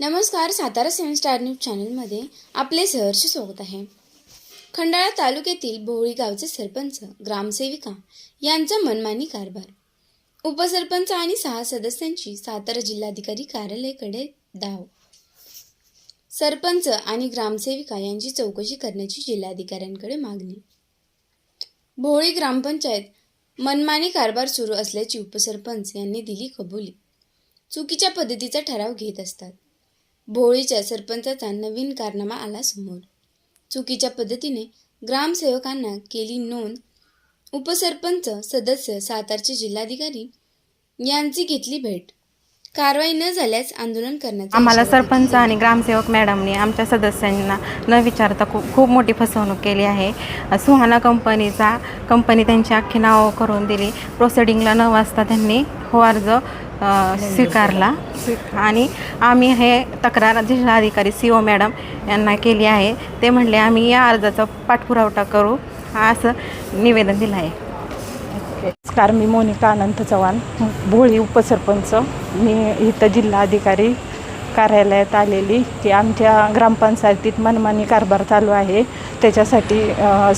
नमस्कार सातारा सेवन star news चॅनलमध्ये आपले सहर्ष स्वागत आहे. खंडाळा तालुक्यातील भोळी गावचे सरपंच ग्रामसेविका यांचा मनमानी कारभार. उपसरपंच आणि सहा सदस्यांची सातारा जिल्हाधिकारी कार्यालयाकडे धाव. सरपंच आणि ग्रामसेविका यांची चौकशी करण्याची जिल्हाधिकाऱ्यांकडे मागणी. भोळी ग्रामपंचायत मनमानी कारभार सुरू असल्याची उपसरपंच यांनी दिली कबुली. चुकीच्या पद्धतीचा ठराव घेत असतात. भोळीच्या सरपंचाचा नवीन कारनामा आला समोर. चुकीच्या पद्धतीने ग्रामसेवकांना केली नोंद. उपसरपंच सदस्य सातारचे जिल्हाधिकारी यांची घेतली भेट. कारवाई न झाल्यास आंदोलन करण्याचा आम्हाला सरपंच आणि ग्रामसेवक मॅडमने आमच्या सदस्यांना न विचारता खूप खूप मोठी फसवणूक केली आहे. सुहाना कंपनीचा कंपनी त्यांची अख्खी नावं करून दिली. प्रोसिडिंगला न वाजता त्यांनी हो अर्ज स्वीकारला. आणि आम्ही हे तक्रार जिल्हाधिकारी सी ओ मॅडम यांना केली आहे. ते म्हणले आम्ही या अर्जाचा पाठपुरावठा करू असं निवेदन दिलं आहे. नमस्कार मी मोनिका अनंत चव्हाण भोळी उपसरपंच. मी इथं जिल्हाधिकारी कार्यालयात आलेली. की आमच्या ग्रामपंचायतीत मनमानी कारभार चालू आहे. त्याच्यासाठी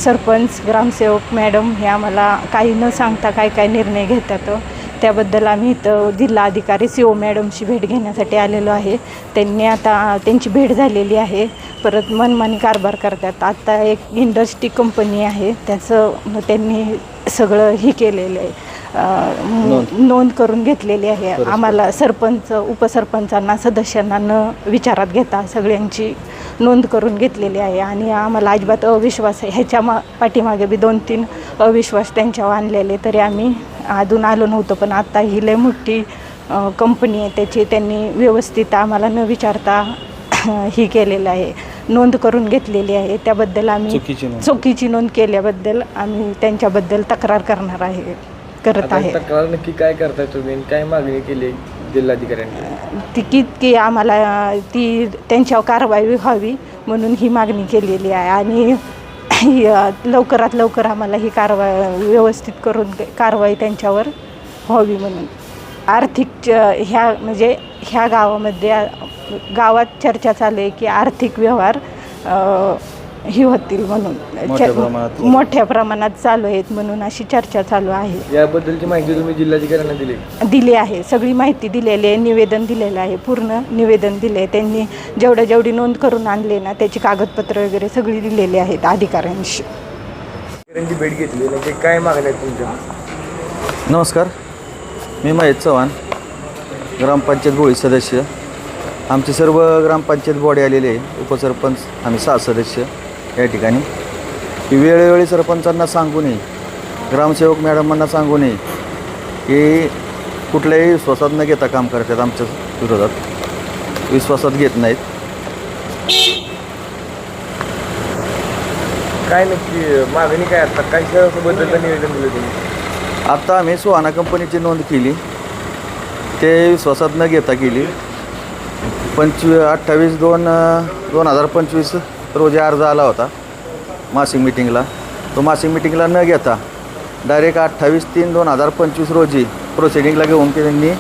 सरपंच ग्रामसेवक मॅडम हे आम्हाला काही न सांगता काय काय निर्णय घेतात. त्याबद्दल आम्ही इथं जिल्हाधिकारी सी ओ मॅडमची भेट घेण्यासाठी आलेलो आहे. त्यांनी आता त्यांची भेट झालेली आहे. परत मनमानी कारभार करतात. आता एक इंडस्ट्री कंपनी आहे. त्याचं त्यांनी सगळं हे केलेलं आहे. नोंद. करून घेतलेली आहे. आम्हाला सरपंच उपसरपंचांना सदस्यांना न विचारात घेता सगळ्यांची नोंद करून घेतलेली आहे. आणि आम्हाला अजिबात अविश्वास आहे. ह्याच्या मा पाठीमागे बी दोन तीन अविश्वास त्यांच्यावर आणलेले तरी आम्ही अजून आलो नव्हतो पण आता ही लय मोठी कंपनी आहे त्याची त्यांनी व्यवस्थित आम्हाला न विचारता ही केलेलं आहे नोंद करून घेतलेली आहे. त्याबद्दल आम्ही चुकीची नोंद. केल्याबद्दल आम्ही त्यांच्याबद्दल तक्रार करणार आहे करत आता आहे. तक्रार नक्की काय करताय तुम्ही आणि काय मागणी केली जिल्हाधिकाऱ्यांनी? ती की आम्हाला ती त्यांच्यावर कारवाई व्हावी म्हणून ही मागणी केलेली आहे आणि लवकरात लवकर आम्हाला ही कारवाई व्यवस्थित करून कारवाई त्यांच्यावर व्हावी म्हणून. आर्थिक च- ह्या म्हणजे ह्या गावामध्ये गावात चर्चा चालू आहे की आर्थिक व्यवहार ही होतील म्हणून. मोठ्या प्रमाणात. मोठ्या प्रमाणात चालू आहेत म्हणून अशी चर्चा चालू आहे. याबद्दलची माहिती तुम्ही जिल्हाधिकाऱ्यांना दिली. दिली आहे. सगळी माहिती दिलेली आहे. निवेदन दिलेलं आहे. पूर्ण निवेदन दिले त्यांनी जेवढं जेवढी नोंद करून आणले ना त्याची कागदपत्र वगैरे सगळी दिलेली आहेत अधिकाऱ्यांशी. भेट घेतली. नक्की काय मागण्या आहेत तुमच्या? नमस्कार. मी महेश चव्हाण ग्रामपंचायत बोळी सदस्य. आमचे सर्व ग्रामपंचायत बॉडी आलेले आहे. उपसरपंच आम्ही सहा सदस्य. या ठिकाणी. की वेळोवेळी सरपंचांना सांगू नये ग्रामसेवक मॅडमांना सांगू नये की कुठल्याही विश्वासात न घेता काम करतात आमच्या विरोधात. विश्वासात घेत नाहीत. काय नक्की मागणी काय आता? काय बद्दलचं निवेदन दिलं तुम्ही? आत्ता आम्ही सुहाना कंपनीची नोंद केली. ते विश्वासात न घेता केली. पंचवी अठ्ठावीस दोन दोन हजार पंचवीस रोजी अर्ज आला होता मासिक मिटिंगला. तो मासिक मिटिंगला न घेता डायरेक्ट अठ्ठावीस तीन दोन हजार पंचवीस रोजी प्रोसिडिंगला घेऊन त्यांनी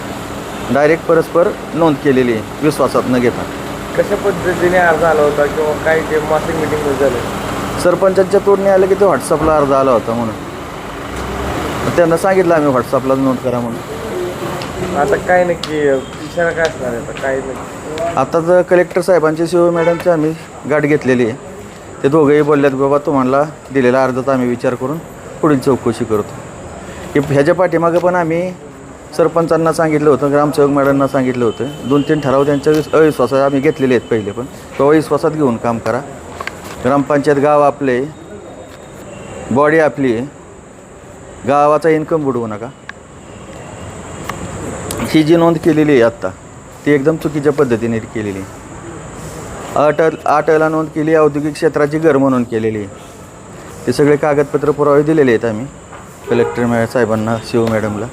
डायरेक्ट परस्पर नोंद केलेली आहे विश्वासात न घेता. कशा पद्धतीने अर्ज आला होता किंवा काय ते मासिक मिटिंग झालं? सरपंचांच्या तोडणी आलं की ते व्हॉट्सअपला अर्ज आला होता म्हणून. त्यांना सांगितलं आम्ही व्हॉट्सअपला नोंद करा म्हणून. आता काय नक्की इशारा काय असणार आता काय नक्की? आता तर कलेक्टर साहेबांची शिव मॅडमची आम्ही गाठ घेतलेली आहे. ते दोघंही बोलल्यात बाबा तुम्हाला दिलेला अर्जाचा आम्ही विचार करून पुढील चौकशी करतो. की ह्याच्या पाठीमागं पण आम्ही सरपंचांना सांगितलं होतं ग्रामसेवक मॅडमना सांगितलं होतं. दोन तीन ठराव त्यांच्या अविश्वासात आम्ही घेतलेले आहेत पहिले पण. तो अविश्वासात घेऊन काम करा. ग्रामपंचायत गाव आपले बॉडी आपली गावाचा इन्कम बुडवू नका. ही जी नोंद केलेली आहे आत्ता ती एकदम चुकीच्या पद्धतीने केलेली आहे. अट अटला नोंद केली औद्योगिक क्षेत्राची घर म्हणून केलेली. आहे ते सगळे कागदपत्र पुरावे दिलेले आहेत आम्ही. कलेक्टर मॅ साहेबांना शिव मॅडमला.